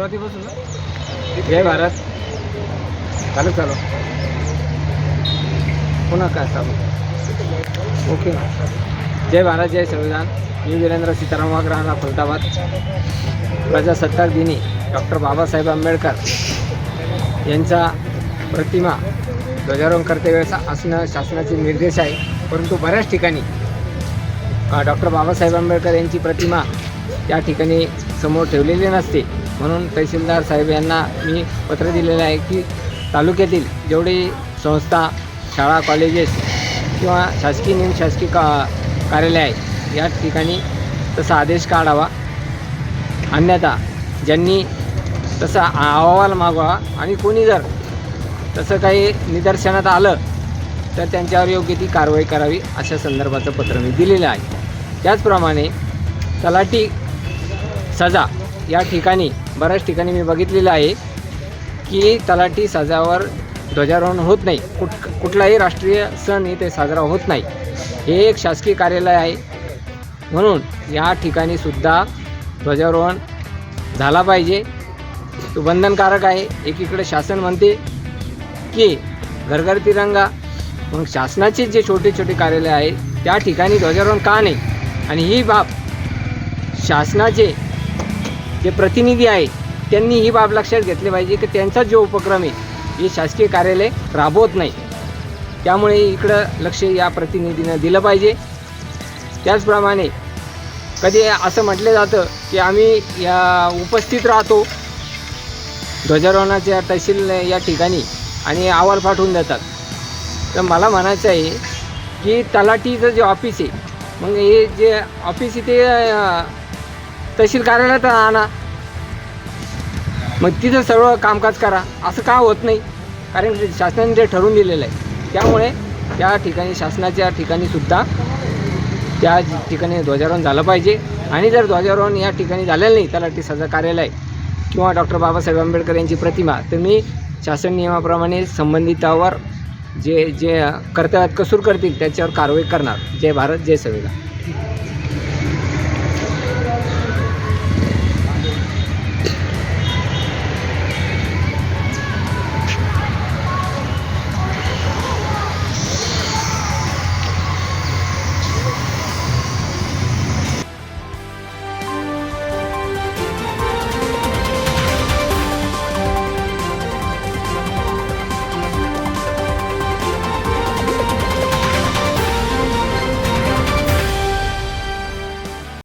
सुरुवातीपासून जय भारत. चालू चालू. पुन्हा काय चालू ओके. जय भारत जय संविधान. मी वीरेंद्र सीताराम वाघ राहणार खुलताबाद प्रजासत्ताक दिनी डॉक्टर बाबासाहेब आंबेडकर यांचा प्रतिमा ध्वजारोहण कर्तव्याचा असणं शासनाचे निर्देश आहे. परंतु बऱ्याच ठिकाणी डॉक्टर बाबासाहेब आंबेडकर यांची प्रतिमा त्या ठिकाणी समोर ठेवलेली नसते. म्हणून तहसीलदार साहेब यांना मी पत्र दिलेलं आहे की तालुक्यातील जेवढे संस्था शाळा कॉलेजेस किंवा शासकीय निमशासकीय का कार्यालय आहे या ठिकाणी तसा आदेश काढावा. अन्यथा ज्यांनी तसा अहवाल मागवा आणि कोणी जर तसं काही निदर्शनात आलं तर त्यांच्यावर योग्य ती कारवाई करावी अशा संदर्भाचं पत्र मी दिलेलं आहे. त्याचप्रमाणे तलाठी सजा या ठिकाणी बऱ्याच ठिकाणी मी बघितलेलं आहे की तलाठी सजावर ध्वजारोहण होत नाही. कुठ कुठलाही राष्ट्रीय सण इथे साजरा होत नाही. हे एक शासकीय कार्यालय आहे. म्हणून या ठिकाणी सुद्धा ध्वजारोहण झाला पाहिजे. तो बंधनकारक आहे. एकीकडे शासन म्हणते की घरघर तिरंगा. मग शासनाचे जे छोटे छोटे कार्यालय आहे त्या ठिकाणी ध्वजारोहण का नाही? आणि ही बाब शासनाचे जे प्रतिनिधी आहे त्यांनी ही बाब लक्षात घेतली पाहिजे की त्यांचा जो उपक्रम आहे हे शासकीय कार्यालय राबवत नाही. त्यामुळे इकडं लक्ष या प्रतिनिधीनं दिलं पाहिजे. त्याचप्रमाणे कधी असं म्हटलं जातं की आम्ही या उपस्थित राहतो ध्वजारोहणाच्या तहसील या ठिकाणी आणि अहवाल पाठवून देतात. तर मला म्हणायचं आहे की तलाठीचं जे ऑफिस आहे मग हे जे ऑफिस आहे ते तहसील कार्यालयात आणा. मग तिथं सर्व कामकाज करा. असं का होत नाही? कारण शासनाने ते ठरवून दिलेलं आहे त्यामुळे त्या ठिकाणी शासनाच्या ठिकाणी सुद्धा त्या ठिकाणी ध्वजारोहण झालं पाहिजे. आणि जर ध्वजारोहण या ठिकाणी झालेलं नाही तलाठी सजा कार्यालय किंवा डॉक्टर बाबासाहेब आंबेडकर यांची प्रतिमा तर मी शासन नियमाप्रमाणे संबंधितावर जे जे कर्तव्यात कसूर करतील त्याच्यावर कारवाई करणार. जय भारत जय संविधान